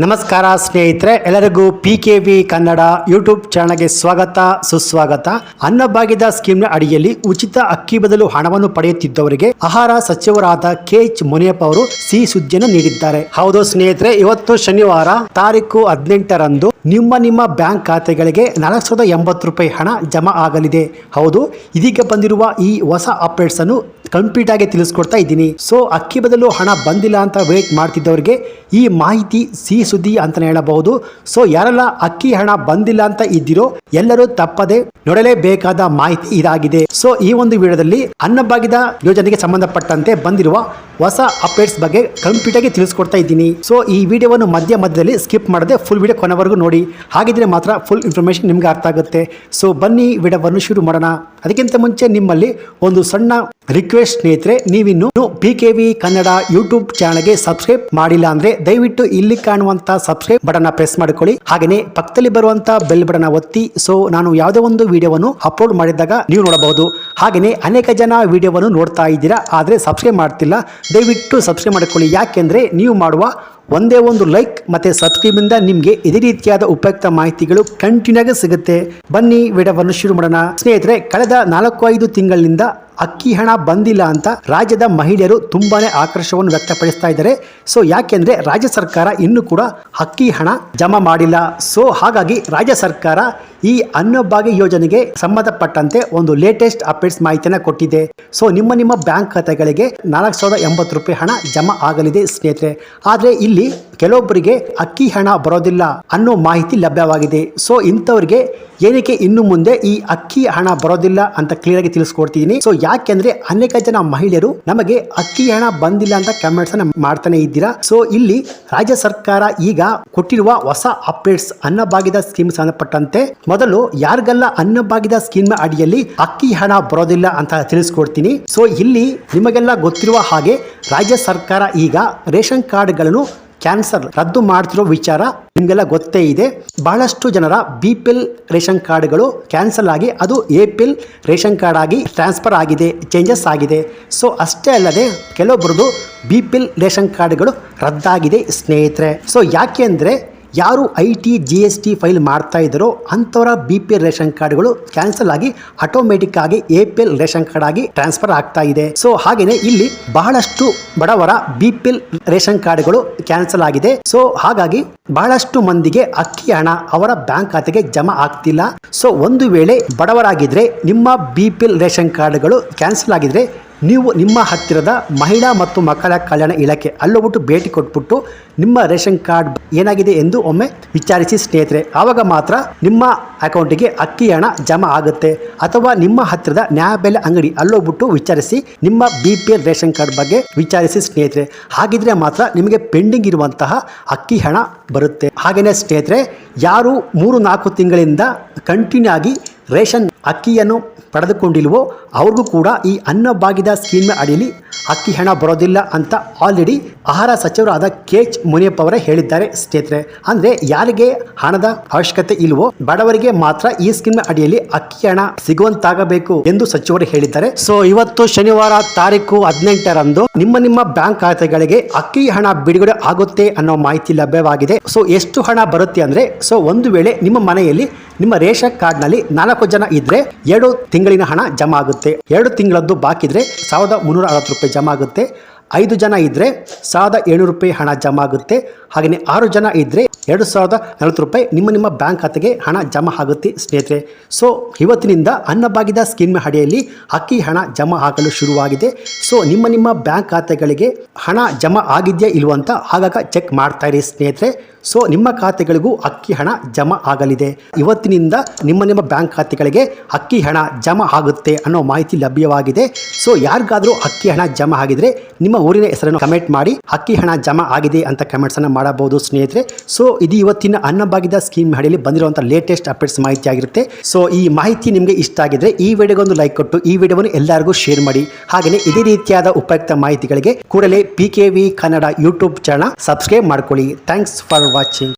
ನಮಸ್ಕಾರ ಸ್ನೇಹಿತರೆ, ಎಲ್ಲರಿಗೂ P K V Kannada YouTube ಚಾನಲ್ಗೆ ಸ್ವಾಗತ, ಸುಸ್ವಾಗತ. ಅನ್ನಭಾಗ್ಯದ ಸ್ಕೀಮ್ನ ಅಡಿಯಲ್ಲಿ ಉಚಿತ ಅಕ್ಕಿ ಬದಲು ಹಣವನ್ನು ಪಡೆಯುತ್ತಿದ್ದವರಿಗೆ ಆಹಾರ ಸಚಿವರಾದ ಕೆ ಎಚ್ ಮುನಿಯಪ್ಪ ಅವರು ಸಿಹಿ ಸುದ್ದಿಯನ್ನು ನೀಡಿದ್ದಾರೆ. ಹೌದು ಸ್ನೇಹಿತರೆ, ಇವತ್ತು ಶನಿವಾರ, ತಾರೀಕು ಹದಿನೆಂಟರಂದು ನಿಮ್ಮ ನಿಮ್ಮ ಬ್ಯಾಂಕ್ ಖಾತೆಗಳಿಗೆ ನಾಲ್ಕು ಸಾವಿರದ ಎಂಬತ್ತು ರೂಪಾಯಿ ಹಣ ಜಮಾ ಆಗಲಿದೆ. ಹೌದು, ಇದೀಗ ಬಂದಿರುವ ಈ ಹೊಸ ಅಪ್ಡೇಟ್ಸ್ ಅನ್ನು ಕಂಪ್ಲೀಟ್ ಆಗಿ ತಿಳಿಸ್ಕೊಡ್ತಾ ಇದ್ದೀನಿ. ಸೊ ಅಕ್ಕಿ ಬದಲು ಹಣ ಬಂದಿಲ್ಲ ಅಂತ ವೇಟ್ ಮಾಡ್ತಿದ್ದವರಿಗೆ ಈ ಮಾಹಿತಿ ಸಿ ಸುದ್ದಿ ಅಂತ ಹೇಳಬಹುದು. ಸೊ ಯಾರೆಲ್ಲ ಅಕ್ಕಿ ಹಣ ಬಂದಿಲ್ಲ ಅಂತ ಇದ್ದೀರೋ ಎಲ್ಲರೂ ತಪ್ಪದೆ ನೋಡಲೇಬೇಕಾದ ಮಾಹಿತಿ ಇದಾಗಿದೆ. ಸೊ ಈ ಒಂದು ವಿಡಿಯೋದಲ್ಲಿ ಅನ್ನಭಾಗ್ಯದ ಯೋಜನೆಗೆ ಸಂಬಂಧಪಟ್ಟಂತೆ ಬಂದಿರುವ ಹೊಸ ಅಪ್ಡೇಟ್ಸ್ ಬಗ್ಗೆ ಕಂಪ್ಲೀಟ್ ಆಗಿ ತಿಳಿಸ್ಕೊಡ್ತಾ ಇದ್ದೀನಿ. ಸೊ ಈ ವಿಡಿಯೋವನ್ನು ಮಧ್ಯ ಮಧ್ಯದಲ್ಲಿ ಸ್ಕಿಪ್ ಮಾಡದೆ ಫುಲ್ ವಿಡಿಯೋ ಕೊನೆವರೆಗೂ ನೋಡಿ. ಹಾಗಿದ್ರೆ ಮಾತ್ರ ಫುಲ್ ಇನ್ಫಾರ್ಮೇಶನ್ ನಿಮ್ಗೆ ಅರ್ಥ ಆಗುತ್ತೆ. ಸೊ ಬನ್ನಿ, ವಿಡವನ್ನು ಶುರು ಮಾಡೋಣ. ಅದಕ್ಕಿಂತ ಮುಂಚೆ ನಿಮ್ಮಲ್ಲಿ ಒಂದು ಸಣ್ಣ ರಿಕ್ವೆಸ್ಟ್ ಸ್ನೇಹಿತರೆ, ನೀವಿನ್ನು P K V Kannada YouTube ಚಾನಲ್ಗೆ ಸಬ್ಸ್ಕ್ರೈಬ್ ಮಾಡಿಲ್ಲ ಅಂದ್ರೆ ದಯವಿಟ್ಟು ಇಲ್ಲಿ ಕಾಣುವಂತ ಸಬ್ಸ್ಕ್ರೈಬ್ ಬಟನ್ ಪ್ರೆಸ್ ಮಾಡಿಕೊಳ್ಳಿ. ಹಾಗೆಯೇ ಪಕ್ಕದಲ್ಲಿ ಬರುವಂತ ಬೆಲ್ ಬಟನ್ ಒತ್ತಿ. ಸೊ ನಾನು ಯಾವುದೇ ಒಂದು ವಿಡಿಯೋವನ್ನು ಅಪ್ಲೋಡ್ ಮಾಡಿದಾಗ ನೀವು ನೋಡಬಹುದು. ಹಾಗೆಯೇ ಅನೇಕ ಜನ ವಿಡಿಯೋವನ್ನು ನೋಡ್ತಾ ಇದ್ದೀರಾ, ಆದರೆ ಸಬ್ಸ್ಕ್ರೈಬ್ ಮಾಡ್ತಿಲ್ಲ. ದಯವಿಟ್ಟು ಸಬ್ಸ್ಕ್ರೈಬ್ ಮಾಡಿಕೊಳ್ಳಿ. ಯಾಕೆಂದ್ರೆ ನೀವು ಮಾಡುವ ಒಂದೇ ಒಂದು ಲೈಕ್ ಮತ್ತೆ ಸಬ್ಸ್ಕ್ರೈಬ್ ಇಂದ ನಿಮಗೆ ಇದೇ ರೀತಿಯಾದ ಉಪಯುಕ್ತ ಮಾಹಿತಿಗಳು ಕಂಟಿನ್ಯೂ ಆಗಿ ಸಿಗುತ್ತೆ. ಬನ್ನಿ ವಿಡಿಯೋವನ್ನು ಶುರು ಮಾಡೋಣ. ಸ್ನೇಹಿತರೆ, ಕಳೆದ ನಾಲ್ಕು ಐದು ತಿಂಗಳಿನಿಂದ ಅಕ್ಕಿ ಹಣ ಬಂದಿಲ್ಲ ಅಂತ ರಾಜ್ಯದ ಮಹಿಳೆಯರು ತುಂಬಾನೇ ಆಕ್ರೋಶವನ್ನು ವ್ಯಕ್ತಪಡಿಸ್ತಾ ಇದ್ದಾರೆ. ಸೊ ಯಾಕೆಂದ್ರೆ ರಾಜ್ಯ ಸರ್ಕಾರ ಇನ್ನೂ ಕೂಡ ಅಕ್ಕಿ ಹಣ ಜಮಾ ಮಾಡಿಲ್ಲ. ಸೊ ಹಾಗಾಗಿ ರಾಜ್ಯ ಸರ್ಕಾರ ಈ ಅನ್ನಭಾಗ್ಯ ಯೋಜನೆಗೆ ಸಂಬಂಧಪಟ್ಟಂತೆ ಒಂದು ಲೇಟೆಸ್ಟ್ ಅಪ್ಡೇಟ್ಸ್ ಮಾಹಿತಿಯನ್ನು ಕೊಟ್ಟಿದೆ. ಸೊ ನಿಮ್ಮ ನಿಮ್ಮ ಬ್ಯಾಂಕ್ ಖಾತೆಗಳಿಗೆ ನಾಲ್ಕು ಸಾವಿರದ ಎಂಬತ್ತು ರೂಪಾಯಿ ಹಣ ಜಮಾ ಆಗಲಿದೆ ಸ್ನೇಹಿತರೆ. ಆದರೆ ಇಲ್ಲಿ ಕೆಲವೊಬ್ಬರಿಗೆ ಅಕ್ಕಿ ಹಣ ಬರೋದಿಲ್ಲ ಅನ್ನೋ ಮಾಹಿತಿ ಲಭ್ಯವಾಗಿದೆ. ಸೊ ಇಂಥವ್ರಿಗೆ ಏನಕ್ಕೆ ಇನ್ನು ಮುಂದೆ ಈ ಅಕ್ಕಿ ಹಣ ಬರೋದಿಲ್ಲ ಅಂತ ಕ್ಲಿಯರ್ ಆಗಿ ತಿಳಿಸ್ಕೊಡ್ತೀನಿ. ಸೊ ಯಾಕೆಂದ್ರೆ ಅನೇಕ ಜನ ಮಹಿಳೆಯರು ನಮಗೆ ಅಕ್ಕಿ ಹಣ ಬಂದಿಲ್ಲ ಅಂತ ಕಮೆಂಟ್ಸ್ ಅನ್ನ ಮಾಡ್ತಾನೆ ಇದ್ದೀರಾ? ಸೊ ಇಲ್ಲಿ ರಾಜ್ಯ ಸರ್ಕಾರ ಈಗ ಕೊಟ್ಟಿರುವ ಹೊಸ ಅಪ್ಡೇಟ್ಸ್ ಅನ್ನಭಾಗ್ಯದ ಸ್ಕೀಮ್ ಸಂಬಂಧಪಟ್ಟಂತೆ ಮೊದಲು ಯಾರಿಗೆಲ್ಲ ಅನ್ನಭಾಗ್ಯದ ಸ್ಕೀಮ್ ಅಡಿಯಲ್ಲಿ ಅಕ್ಕಿ ಹಣ ಬರೋದಿಲ್ಲ ಅಂತ ತಿಳಿಸ್ಕೊಡ್ತೀನಿ. ಸೊ ಇಲ್ಲಿ ನಿಮಗೆಲ್ಲ ಗೊತ್ತಿರುವ ಹಾಗೆ ರಾಜ್ಯ ಸರ್ಕಾರ ಈಗ ರೇಷನ್ ಕಾರ್ಡ್ಗಳನ್ನು ಕ್ಯಾನ್ಸಲ್ ರದ್ದು ಮಾಡ್ತಿರೋ ವಿಚಾರ ನಿಮಗೆಲ್ಲ ಗೊತ್ತೇ ಇದೆ. ಬಹಳಷ್ಟು ಜನರ ಬಿ ಪಿ ಎಲ್ ರೇಷನ್ ಕಾರ್ಡ್ಗಳು ಕ್ಯಾನ್ಸಲ್ ಆಗಿ ಅದು A P L ration card ಆಗಿ ಟ್ರಾನ್ಸ್ಫರ್ ಆಗಿದೆ, ಚೇಂಜಸ್ ಆಗಿದೆ. ಸೊ, ಅಷ್ಟೇ ಅಲ್ಲದೆ ಕೆಲವೊಬ್ಬರದು ಬಿ ಪಿ ಎಲ್ ರೇಷನ್ ಕಾರ್ಡ್ಗಳು ರದ್ದಾಗಿದೆ ಸ್ನೇಹಿತರೆ. ಸೊ, ಯಾಕೆ ಅಂದರೆ ಯಾರು I T, G S T file ಮಾಡ್ತಾ ಇದ್ದಾರೋ ಅಂಥವರ ಬಿ ಪಿ ಎಲ್ ರೇಷನ್ ಕಾರ್ಡ್ಗಳು ಕ್ಯಾನ್ಸಲ್ ಆಗಿ ಆಟೋಮೆಟಿಕ್ ಆಗಿ A P L ration card ಆಗಿ ಟ್ರಾನ್ಸ್ಫರ್ ಆಗ್ತಾ ಇದೆ. ಸೊ ಹಾಗೆಯೇ ಇಲ್ಲಿ ಬಹಳಷ್ಟು ಬಡವರ ಬಿ ಪಿ ಎಲ್ ರೇಷನ್ ಕಾರ್ಡ್ಗಳು ಕ್ಯಾನ್ಸಲ್ ಆಗಿದೆ. ಸೊ, ಹಾಗಾಗಿ ಬಹಳಷ್ಟು ಮಂದಿಗೆ ಅಕ್ಕಿ ಹಣ ಅವರ ಬ್ಯಾಂಕ್ ಖಾತೆಗೆ ಜಮಾ ಆಗ್ತಿಲ್ಲ. ಸೊ, ಒಂದು ವೇಳೆ ಬಡವರಾಗಿದ್ರೆ ನಿಮ್ಮ ಬಿ ಪಿ ಎಲ್ ರೇಷನ್ ಕಾರ್ಡ್ಗಳು ಕ್ಯಾನ್ಸಲ್ ಆಗಿದ್ರೆ ನೀವು ನಿಮ್ಮ ಹತ್ತಿರದ ಮಹಿಳಾ ಮತ್ತು ಮಕ್ಕಳ ಕಲ್ಯಾಣ ಇಲಾಖೆ ಅಲ್ಲೋಗ್ಬಿಟ್ಟು ಭೇಟಿ ಕೊಟ್ಬಿಟ್ಟು ನಿಮ್ಮ ರೇಷನ್ ಕಾರ್ಡ್ ಏನಾಗಿದೆ ಎಂದು ಒಮ್ಮೆ ವಿಚಾರಿಸಿ ಸ್ನೇಹಿತರೆ, ಆವಾಗ ಮಾತ್ರ ನಿಮ್ಮ ಅಕೌಂಟಿಗೆ ಅಕ್ಕಿ ಹಣ ಜಮಾ ಆಗುತ್ತೆ ಅಥವಾ ನಿಮ್ಮ ಹತ್ತಿರದ ನ್ಯಾಯಬೆಲೆ ಅಂಗಡಿ ಅಲ್ಲೋಗ್ಬಿಟ್ಟು ವಿಚಾರಿಸಿ ನಿಮ್ಮ ಬಿ ಪಿ ರೇಷನ್ ಕಾರ್ಡ್ ಬಗ್ಗೆ ವಿಚಾರಿಸಿ ಸ್ನೇಹಿತರೆ, ಹಾಗಿದ್ರೆ ಮಾತ್ರ ನಿಮಗೆ ಪೆಂಡಿಂಗ್ ಇರುವಂತಹ ಅಕ್ಕಿ ಹಣ ಬರುತ್ತೆ. ಹಾಗೆಯೇ ಸ್ನೇಹಿತರೆ, ಯಾರು ಮೂರು ನಾಲ್ಕು ತಿಂಗಳಿಂದ ಕಂಟಿನ್ಯೂ ಆಗಿ ರೇಷನ್ ಅಕ್ಕಿಯನ್ನು ಪಡೆದುಕೊಂಡಿಲ್ವೋ ಅವ್ರಿಗೂ ಕೂಡ ಈ ಅನ್ನಭಾಗ್ಯದ ಸ್ಕೀಮ್ ಅಡಿಯಲ್ಲಿ ಅಕ್ಕಿ ಹಣ ಬರೋದಿಲ್ಲ ಅಂತ ಆಲ್ರೆಡಿ ಆಹಾರ ಸಚಿವರಾದ ಕೆ ಎಚ್ ಮುನಿಯಪ್ಪ ಅವರೇ ಹೇಳಿದ್ದಾರೆ ಸ್ನೇಹಿತರೆ. ಅಂದರೆ ಯಾರಿಗೆ ಹಣದ ಅವಶ್ಯಕತೆ ಇಲ್ವೋ, ಬಡವರಿಗೆ ಮಾತ್ರ ಈ ಸ್ಕೀಮ್ ಅಡಿಯಲ್ಲಿ ಅಕ್ಕಿ ಹಣ ಸಿಗುವಂತಾಗಬೇಕು ಎಂದು ಸಚಿವರು ಹೇಳಿದ್ದಾರೆ. ಸೊ ಇವತ್ತು ಶನಿವಾರ ತಾರೀಕು ಹದಿನೆಂಟರಂದು ನಿಮ್ಮ ನಿಮ್ಮ ಬ್ಯಾಂಕ್ ಖಾತೆಗಳಿಗೆ ಅಕ್ಕಿ ಹಣ ಬಿಡುಗಡೆ ಆಗುತ್ತೆ ಅನ್ನೋ ಮಾಹಿತಿ ಲಭ್ಯವಾಗಿದೆ. ಸೊ ಎಷ್ಟು ಹಣ ಬರುತ್ತೆ ಅಂದ್ರೆ ಸೊ ಒಂದು ವೇಳೆ ನಿಮ್ಮ ಮನೆಯಲ್ಲಿ ನಿಮ್ಮ ರೇಷನ್ ಕಾರ್ಡ್ನಲ್ಲಿ ನಾಲ್ಕು ಜನ ಇದ್ರೆ ಎರಡು ತಿಂಗಳಿನ ಹಣ ಜಮಾ ಆಗುತ್ತೆ. ಎರಡು ತಿಂಗಳದ್ದು ಬಾಕಿ ಇದ್ರೆ ಸಾವಿರದ ಮುನ್ನೂರ ಅರವತ್ತು ರೂಪಾಯಿ ಜಮಾ ಆಗುತ್ತೆ. ಐದು ಜನ ಇದ್ರೆ ಸಾವಿರದ ಏಳ್ನೂರು ರೂಪಾಯಿ ಹಣ ಜಮಾ ಆಗುತ್ತೆ. ಹಾಗೆಯೇ ಆರು ಜನ ಇದ್ದರೆ ಎರಡು ಸಾವಿರದ ನಲವತ್ತು ರೂಪಾಯಿ ನಿಮ್ಮ ನಿಮ್ಮ ಬ್ಯಾಂಕ್ ಖಾತೆಗೆ ಹಣ ಜಮಾ ಆಗುತ್ತೆ, ಸ್ನೇಹಿತರೆ. ಸೊ ಇವತ್ತಿನಿಂದ ಅನ್ನಭಾಗ್ಯದ ಸ್ಕೀಮ್ ಅಡಿಯಲ್ಲಿ ಅಕ್ಕಿ ಹಣ ಜಮಾ ಆಗಲು ಶುರುವಾಗಿದೆ. ಸೊ ನಿಮ್ಮ ನಿಮ್ಮ ಬ್ಯಾಂಕ್ ಖಾತೆಗಳಿಗೆ ಹಣ ಜಮಾ ಆಗಿದೆಯಾ ಇಲ್ವ ಅಂತ ಆಗಾಗ ಚೆಕ್ ಮಾಡ್ತಾ ಇರಿ, ಸ್ನೇಹಿತರೆ. ಸೊ ನಿಮ್ಮ ಖಾತೆಗಳಿಗೂ ಅಕ್ಕಿ ಹಣ ಜಮಾ ಆಗಲಿದೆ. ಇವತ್ತಿನಿಂದ ನಿಮ್ಮ ನಿಮ್ಮ ಬ್ಯಾಂಕ್ ಖಾತೆಗಳಿಗೆ ಅಕ್ಕಿ ಹಣ ಜಮಾ ಆಗುತ್ತೆ ಅನ್ನೋ ಮಾಹಿತಿ ಲಭ್ಯವಾಗಿದೆ. ಸೊ ಯಾರಿಗಾದರೂ ಅಕ್ಕಿ ಹಣ ಜಮಾ ಆಗಿದ್ರೆ ನಿಮ್ಮ ಊರಿನ ಹೆಸರನ್ನು ಕಮೆಂಟ್ ಮಾಡಿ, ಅಕ್ಕಿ ಹಣ ಜಮಾ ಆಗಿದೆ ಅಂತ ಕಮೆಂಟ್ಸನ್ನು ಮಾಡಬಹುದು, ಸ್ನೇಹಿತರೆ. ಸೊ ಇದು ಇವತ್ತಿನ ಅನ್ನಭಾಗ್ಯದ ಸ್ಕೀಮ್ ಅಡಿಯಲ್ಲಿ ಬಂದಿರುವಂತಹ ಲೇಟೆಸ್ಟ್ ಅಪ್ಡೇಟ್ಸ್ ಮಾಹಿತಿ ಆಗಿರುತ್ತೆ. ಸೊ ಈ ಮಾಹಿತಿ ನಿಮಗೆ ಇಷ್ಟ ಆಗಿದ್ರೆ ಈ ವಿಡಿಯೋಗೊಂದು ಲೈಕ್ ಕೊಟ್ಟು, ಈ ವಿಡಿಯೋವನ್ನು ಎಲ್ಲರಿಗೂ ಶೇರ್ ಮಾಡಿ. ಹಾಗೆಯೇ ಇದೇ ರೀತಿಯಾದ ಉಪಯುಕ್ತ ಮಾಹಿತಿಗಳಿಗೆ ಕೂಡಲೇ P Kannada YouTube channel subscribe ಮಾಡ್ಕೊಳ್ಳಿ. Thanks for watching